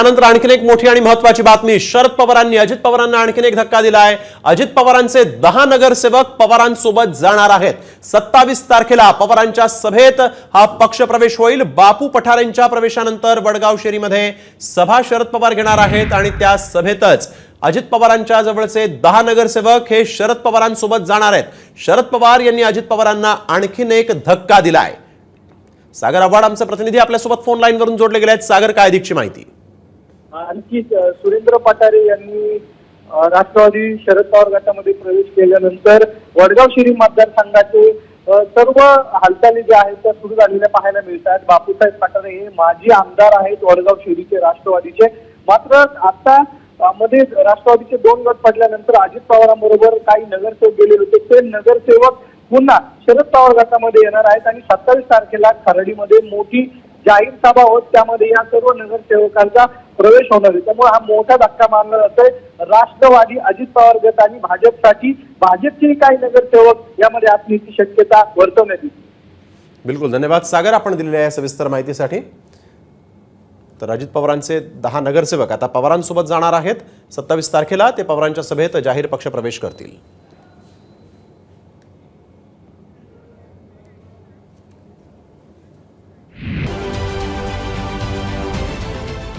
त्यानंतर आणखीन एक मोठी आणि महत्वाची बातमी. शरद पवारांनी अजित पवारांना आणखीन एक धक्का दिलाय. अजित पवारांचे दहा नगरसेवक पवारांसोबत जाणार आहेत. सत्तावीस तारखेला पवारांच्या सभेत हा पक्ष प्रवेश होईल. बापू पठारेंच्या प्रवेशानंतर वडगाव शेरीमध्ये सभा शरद पवार घेणार आहेत आणि त्या सभेतच अजित पवारांच्या जवळचे दहा नगरसेवक हे शरद पवारांसोबत जाणार आहेत. शरद पवार यांनी अजित पवारांना आणखीन एक धक्का दिलाय. सागर आव्हाड आमचे प्रतिनिधी आपल्यासोबत फोन लाईनवरून जोडले गेले आहेत. सागर काय अधिकची माहिती? आणखी सुरेंद्र पाटारे यांनी राष्ट्रवादी शरद पवार गटामध्ये प्रवेश केल्यानंतर वडगाव शिरी मतदारसंघाचे सर्व हालचाली ज्या आहेत त्या सुरू झालेल्या पाहायला मिळतात. बापूसाहेब पाटारे हे माजी आमदार आहेत वडगाव शिरीचे राष्ट्रवादीचे. मात्र आता मध्ये राष्ट्रवादीचे दोन गट पडल्यानंतर अजित पवारांबरोबर काही नगरसेवक गेलेले होते. ते नगरसेवक पुन्हा शरद पवार गटामध्ये येणार आहेत आणि सत्तावीस तारखेला खरडीमध्ये मोठी जाहीर सभा होत. त्यामध्ये या सर्व नगरसेवकांचा प्रवेश होणार आहे. त्यामुळे हा मोठा धक्का मानला जातोय. राष्ट्रवादी अजित पवार गट आणि भाजपसाठी भाजपचे काही नगरसेवक यामध्ये असण्याची शक्यता वर्तवण्यात येते. बिलकुल. धन्यवाद. सागर आपण दिलेल्या या सविस्तर माहितीसाठी. तर अजित पवारांचे दहा नगरसेवक आता पवारांसोबत जाणार आहेत. सत्तावीस तारखेला ते पवारांच्या सभेत जाहीर पक्ष प्रवेश करतील.